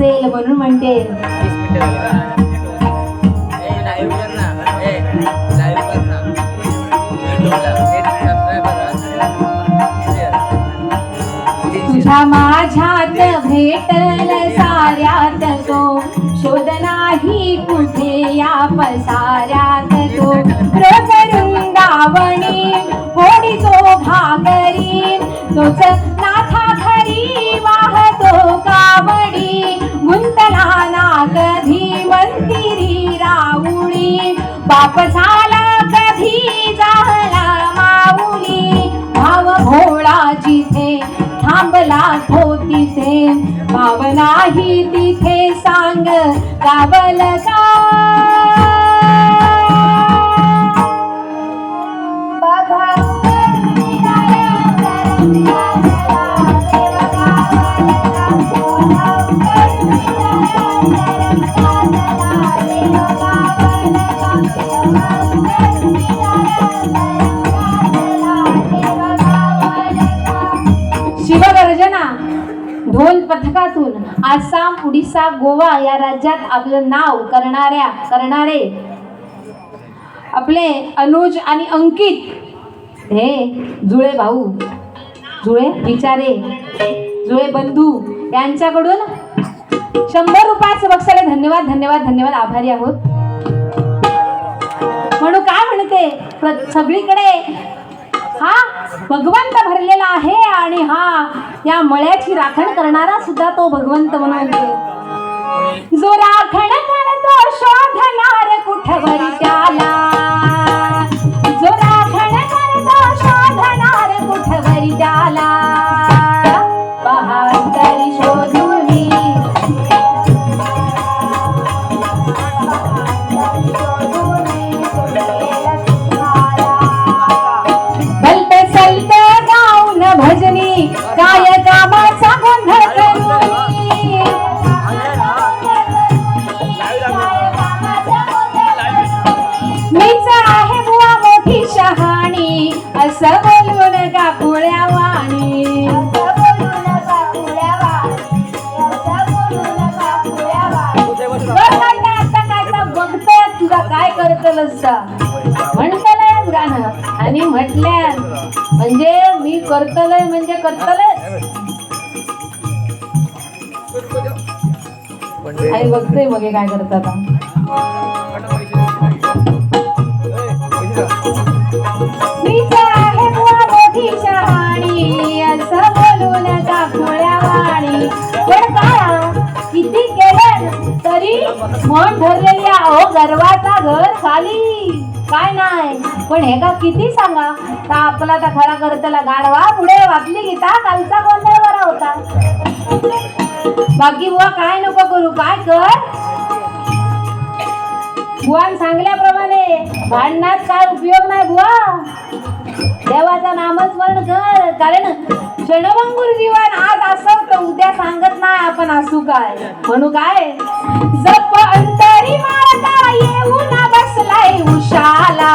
म्हणून म्हणते. तुझ्या माझ्यात भेटल साऱ्यात तो. शोध नाही कुठे या पसाऱ्यात तो. रोज रुंगावणी होडी तो भाकरी. तोच नाथा खरी वाहतो कावडी. गुंतला कधी मंदिरी राऊळी बाप झाला कधी झाला माऊली? भाव भोळा जिथे थांबला तो तिथे. भाव नाही तिथे सांग गावल का? बघा. आसाम उडिसा गोवा या राज्यात आपलं नाव करणाऱ्या करणारे आपले अनुज आणि अंकित हे जुळे भाऊ जुळे बिचारे जुळे बंधू यांच्याकडून शंभर रुपयाचं बक्षाला धन्यवाद धन्यवाद धन्यवाद आभारी आहोत. म्हणून काय म्हणते? सगळीकडे हा भगवंत भरलेला आहे आणि हा या मळ्याची राखण करणारा सुद्धा तो भगवंत म्हणून जो राखण करतो शोधणार कुठवरी त्याला? जो राखण करतो शोधणार कुठवरी त्याला? आई बघते मग काय करता किती केलं तरी मन भरलेल्या अहो गर्वाचा घर खाली काय नाही. पण हे का किती सांगा? तर आपला तर खरा करतला गाडवा पुढे वाचली गीता कालचा गोंधळ बरा होता? बाकी बुवा काय नको करू काय कर? बुवान सांगल्याप्रमाणे भांडणात काय उपयोग नाही बुवा. देवाचा नामस्मरण कर कारण क्षणभंगूर जीवन आज असं तर उद्या सांगत नाही आपण असू काय. म्हणू काय? जप अंतरी उशाला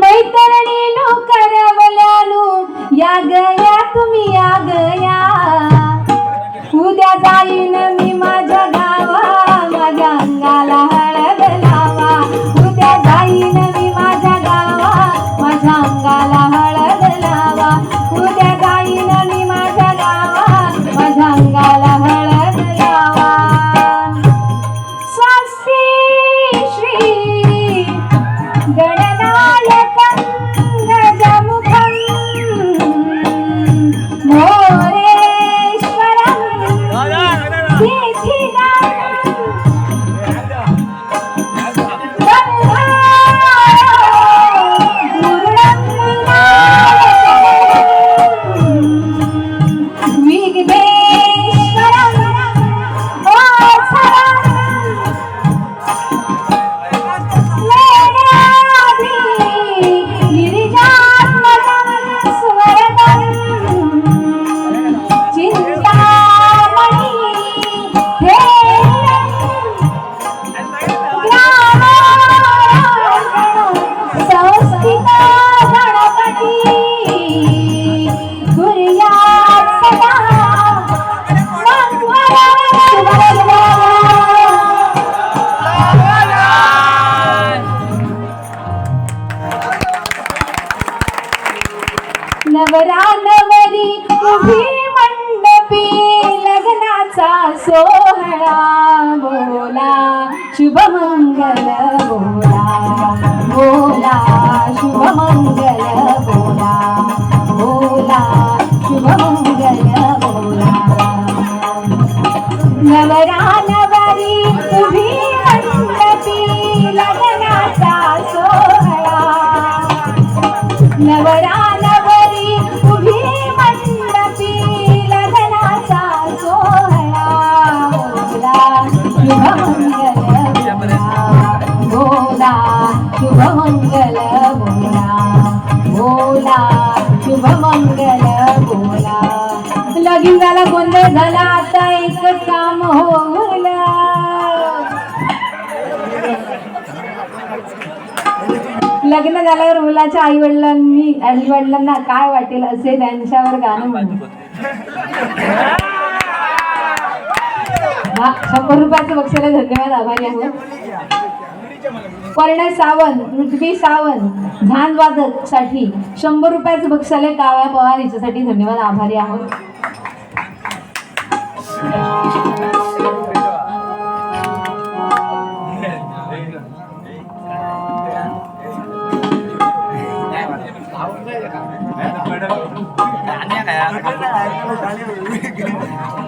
मैत्रिणी नो करवल्यानु या गया तुम्ही या गया. उद्या जाईन ও शुभमंगल बोला बोला शुभमंगल बोला बोला शुभमंगल बोला। नवरा बोला शुभ मंगल बोला शुभमंगल बोला. बोला शुभमंगल बोला. लगीन झाला गोंधळ झाला आता एक काम होईल लग्न झाल्यावर मुलाच्या आई वडिलांनी आई वडिलांना काय वाटेल असे त्यांच्यावर गाणं म्हणू शंभर रुपयाचं बक्षाला धन्यवाद आभारी आहोत. पर्ण सावंत पृथ्वी सावंत झान वादकसाठी शंभर रुपयाचं बक्षाले काव्या पवार हिच्यासाठी धन्यवाद आभारी आहोत.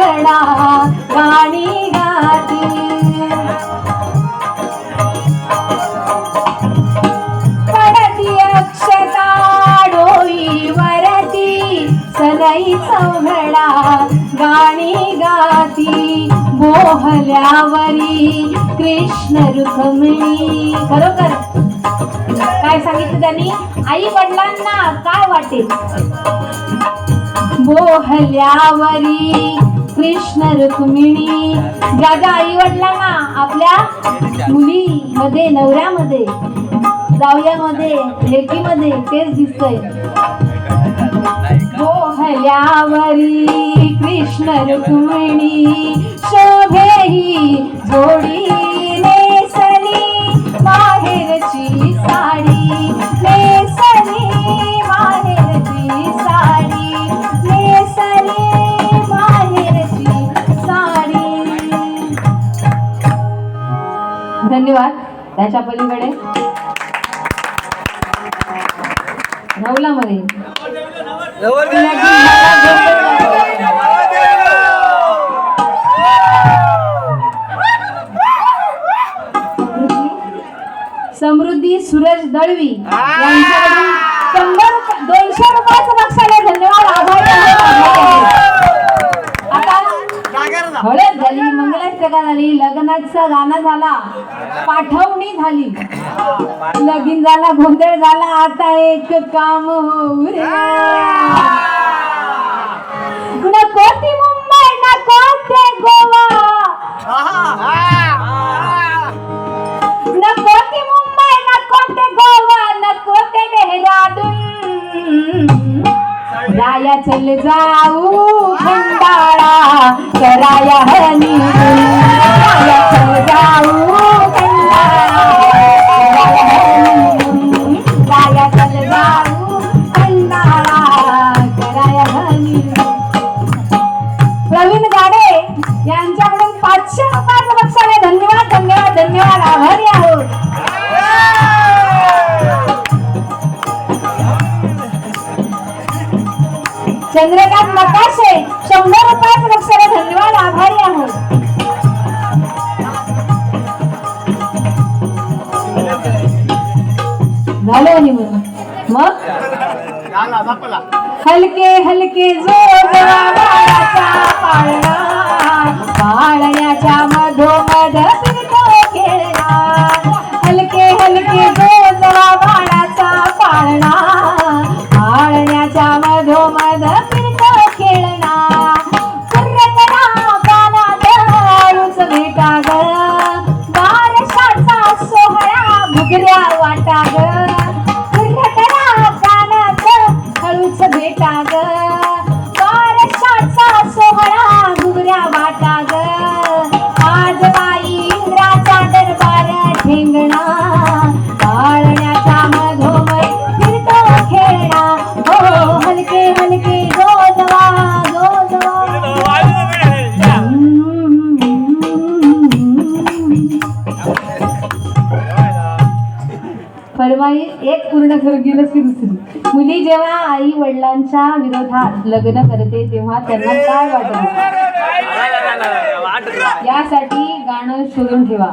चौघडा गाणी गाती. पडती अक्षता डोईवरती सनई चौघडा गाणी गाती. बोहल्यावरी कृष्ण रुक्मिणी. खरोखर. काय सांगितलं त्यांनी? आई वडिलांना काय वाटेल? बोहल्यावरी कृष्ण रुक्मिणी. ज्याच्या आई वडिलांना आपल्या मुलीमध्ये नवऱ्यामध्ये जावयामध्ये लेकीमध्ये तेच दिसतंय. हो, बोहल्यावरी कृष्ण रुक्मिणी. शोभेही जोडी नेसली माहे धन्यवाद. त्याच्या पलीकडे. नवलामध्ये. समृद्धी सूरज दळवी यांच्याकडून शंभर दोनशे रुपयाचं बक्षाला धन्यवाद आभारी आहे. आता हळद झाली मंगलाष्टका झाली लग्नाचं गाणं झाला. पाठवणी झाली. लगीन झाला गोंधळ झाला. आता एक काम होऊ रे. नको ती मुंबई नको ते गोवा. नको ती मुंबई नको ते गोवा. नको ते देहरादून. राया चल जाऊ खंडाळा. कराया हनी चंद्रकांत नकाशे शंभर रुपयाच बक्षाने धन्यवाद आभारी आहोत. झालं आणि मग? मग? हलके हलके जोर पाळण्याच्या मधोमध वडिलांच्या विरोधात लग्न करते तेव्हा त्यांना काय वाटत यासाठी गाणं शोधून ठेवा.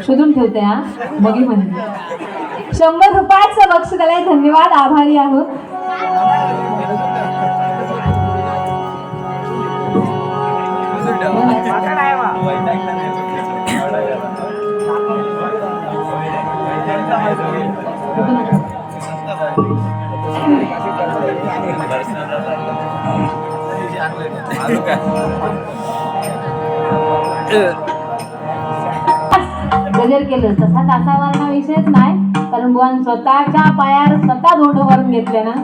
शोधून ठेवते हा? बघी म्हणजे शंभर रुपयाचं बक्षीस त्याला धन्यवाद आभारी आहोत. गजर केलं. तसा तासावरना विषयच नाही कारण बुवान स्वतःच्या पायावर स्वतः धोंड भरून घेतले ना.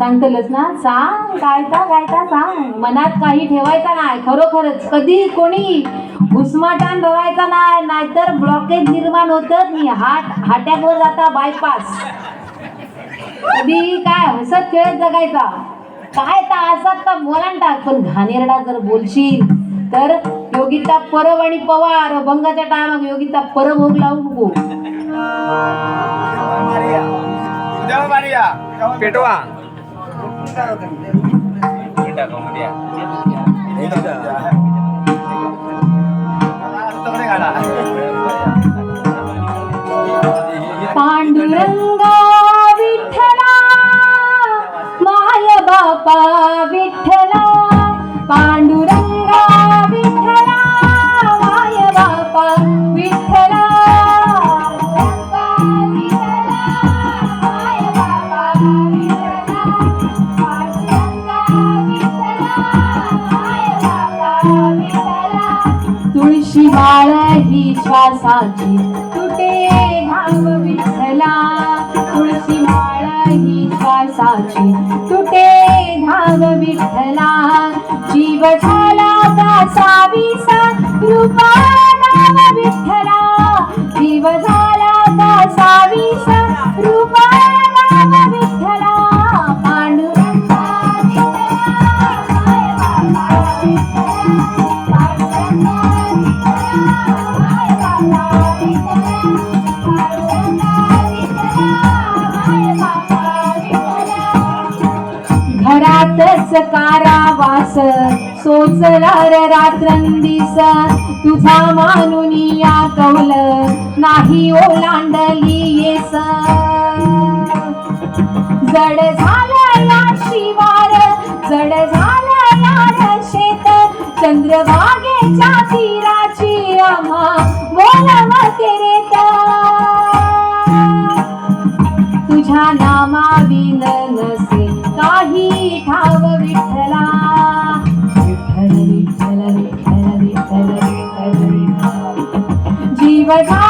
सांगतलच ना. सांग गायता गायता सांग. मनात काही ठेवायचा नाही. खरोखरच कधी कोणी घुसमाटान रवायचा नाही नाहीतर ब्लॉकेज निर्माण होत. मी हार्ट हाट्यावर जाता बायपास कधी काय हसत खेळत जगायचा. काय तर असत तर बोला टाक. पण घाणेरडा जर बोलशील तर योगिता परब आणि पवार भंगाच्या टायमाक योगिता परभोग लावू नको पेटवा. பாண்டுரங்க माळ तुटे घाव विठ्ठला. तुळशी माळा माळ ही श्वासाची तुटे धाव विठ्ठला. जीव झाला का विसा रूपा नाम विठ्ठला. जीव झाला कारावास सोचणार रात्रंदिस तुझा मानून या कौल नाही ओलांडली येस जड झालं या शिवार जड झालं या शेत चंद्रभागेच्या तीराची आम्हा बोलवते विठ्ठल जीव